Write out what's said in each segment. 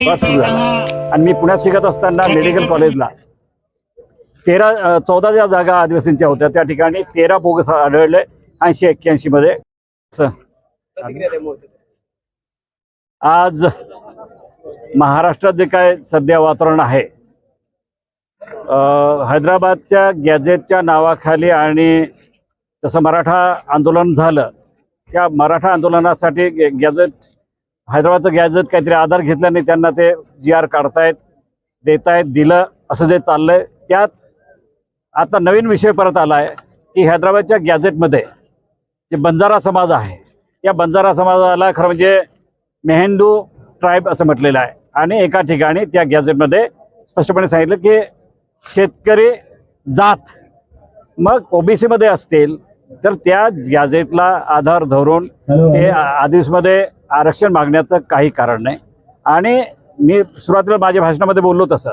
बस आणि मी पुण्यात शिकत असताना मेडिकल कॉलेजला तेरा चौदा ज्या जागा आदिवासींच्या होत्या त्या ठिकाणी तेरा बोगस आढळले ऐंशी एक्क्याऐंशी मध्ये. आज महाराष्ट्रात जे काय सध्या वातावरण आहे हैदराबादच्या गॅजेटच्या नावाखाली आणि जसं मराठा आंदोलन झालं त्या मराठा आंदोलनासाठी गॅझेट गॅजेट हैदराबादचं गॅजेट काहीतरी आधार घेतल्याने त्यांना ते जी आर काढतायत देतायत दिलं असं जे चाललंय त्यात आता नवीन विषय परत आला आहे की हैदराबादच्या गॅजेटमध्ये जे बंजारा समाज आहे या बंजारा समाजाला खरं म्हणजे मेहेंदू ट्राईब असं म्हटलेलं आहे. आणि एका ठिकाणी त्या गॅजेटमध्ये स्पष्टपणे सांगितलं की शेतकरी जात मग ओबीसी मध्ये असतील तर त्या गॅजेटला आधार धरून ते आदिवासीमध्ये आरक्षण मागण्याचं काही कारण नाही. आणि मी सुरुवातीला माझ्या भाषणामध्ये बोललो तसं.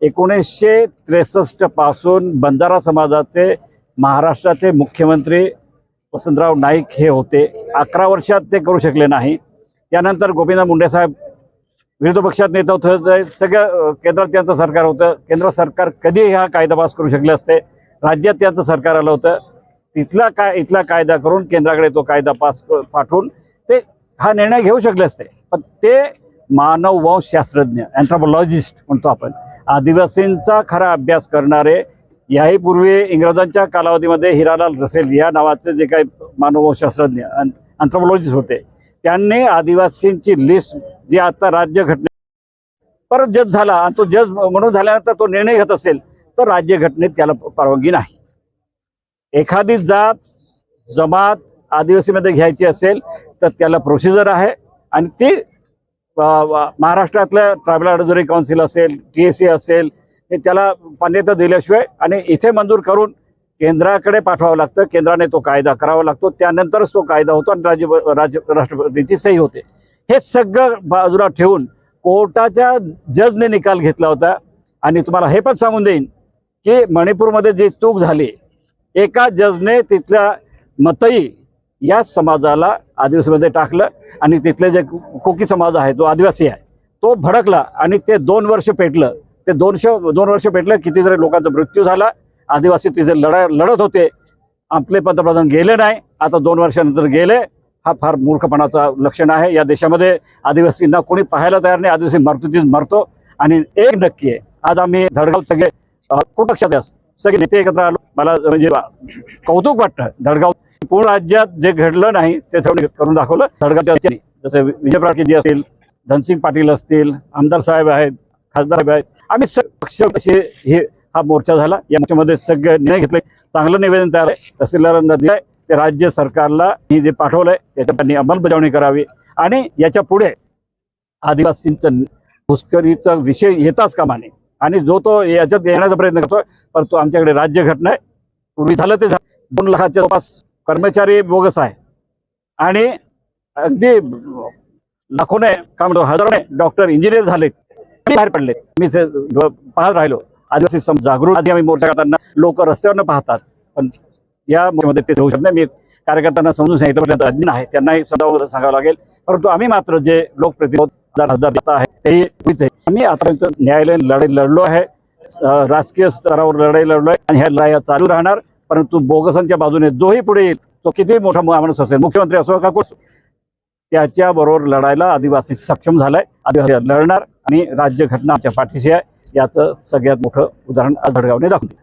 एकोणीसशे त्रेसष्टपासून बंजारा समाजाचे महाराष्ट्राचे मुख्यमंत्री वसंतराव नाईक हे होते. अकरा वर्षात ते करू शकले नाही. त्यानंतर गोपीनाथ मुंडे साहेब विरोधी पक्षात नेता होते. सगळं केंद्रात त्यांचं सरकार होतं. केंद्र सरकार कधी हा कायदा पास करू शकले असते. राज्यात त्यांचं सरकार आलं होतं. तिथला काय इथला कायदा करून केंद्राकडे तो कायदा पास क- पाठवून ते हा निर्णय घेऊ शकले असते. पण ते मानव शास्त्रज्ञ अँथ्रोपॉलॉजिस्ट म्हणतो आपण आदिवासींचा खरा अभ्यास करणारे याही पूर्वी इंग्रजांच्या कालावधीमध्ये हिरालाल रसेल या नावाचे जे काही मानववंशशास्त्रज्ञ अँथ्रोपॉलॉजिस्ट होते त्यांनी आदिवासींची लिस्ट जी आता राज्य घटने परत जज झाला आणि तो जज म्हणून झाल्यानंतर तो निर्णय घेत असेल तर राज्य घटनेत त्याला परवानगी नाही. एखादी जात जमात आदिवासीमध्ये घ्यायची असेल तर त्याला प्रोसिजर आहे. आणि ती महाराष्ट्रातल्या ट्रायबल ॲडव्हायझरी काउन्सिल असेल टी एस सी असेल हे त्याला मान्यता दिल्याशिवाय आणि इथे मंजूर करून केंद्राकडे पाठवावं लागतं. केंद्राने तो कायदा करावा लागतो. त्यानंतरच तो कायदा होतो आणि राज्य राज्य राष्ट्रपतीची सही होते. हे सगळं बाजूला ठेवून कोर्टाच्या जजने निकाल घेतला होता. आणि तुम्हाला हे पण सांगून देईन की मणिपूरमध्ये जी चूक झाली एका जजने तिथल्या मतई या समाजाला आदिवासीमध्ये टाकलं आणि तिथले जे कोकी समाज आहे जो आदिवासी आहे तो भडकला आणि ते दोन वर्ष पेटलं. ते दोनशे दोन वर्ष पेटलं कितीतरी लोकांचा मृत्यू झाला. आदिवासी तिथे लढा लढत होते. आपले पंतप्रधान गेले नाही. आता दोन वर्षानंतर गेले. हा फार मूर्खपणाचा लक्षण आहे. या देशामध्ये आदिवासींना कोणी पाहायला तयार नाही. आदिवासी मरतो तिथे मरतो. आणि एक नक्की आहे. आज आम्ही धडगाव सगळे अ, सगळे नेते एकत्र आलो. मला म्हणजे कौतुक वाटतं. धडगाव पूर्ण राज्यात जे घडलं नाही ते थोडं करून दाखवलं. धडगावच्या जसं विजय प्राडकेजी असतील धनसिंग पाटील असतील आमदार साहेब आहेत खासदार साहेब आहेत आम्ही पक्ष असे हे हा मोर्चा झाला. या मोर्चामध्ये सगळे निर्णय घेतले. चांगलं निवेदन तयार आहे. तहसीलदारांना दिलंय ते राज्य सरकारला हे जे पाठवलंय त्याच्या त्यांनी अंमलबजावणी करावी. आणि याच्यापुढे आदिवासींचं घुसखोरीचा विषय येताच कामा नये आणि जो तो याच्यात येण्याचा प्रयत्न करतोय परंतु आमच्याकडे राज्य घटना आहे. पूर्वी झालं ते झालं. दोन लाखाच्या जवळपास कर्मचारी बोगस आहे. आणि अगदी लाखोने काय म्हणतो हजारोने डॉक्टर इंजिनियर झालेत. बाहेर पडले मी ते पाहत राहिलो. आदिवासी सम जागृत. आधी आम्ही मोर्चा करताना लोक रस्त्यावरनं पाहतात. पण या मध्ये ते होऊ शकत नाही. मी कार्यकर्त्यांना समजून सांगितलं पण त्यात अज्ञान आहे. त्यांनाही समजावून सांगावं लागेल. परंतु आम्ही मात्र जे लोकप्रतिनिधी हजार हजार देत आहे तेही आहे. आम्ही आतापर्यंत न्यायालयीन लढाई लढलो आहे. राजकीय स्तरावर लढाई लढलोय आणि ह्या लढाया चालू राहणार. परंतु बोगसांच्या बाजूने जोही पुढे येईल तो किती मोठा माणूस असेल मुख्यमंत्री असो का कोण त्याच्याबरोबर लढायला आदिवासी सक्षम झालाय. आदिवासी लढणार आणि राज्य घटना आमच्या पाठीशी आहे. याचं सगळ्यात मोठं उदाहरण आज धडगावने दाखवते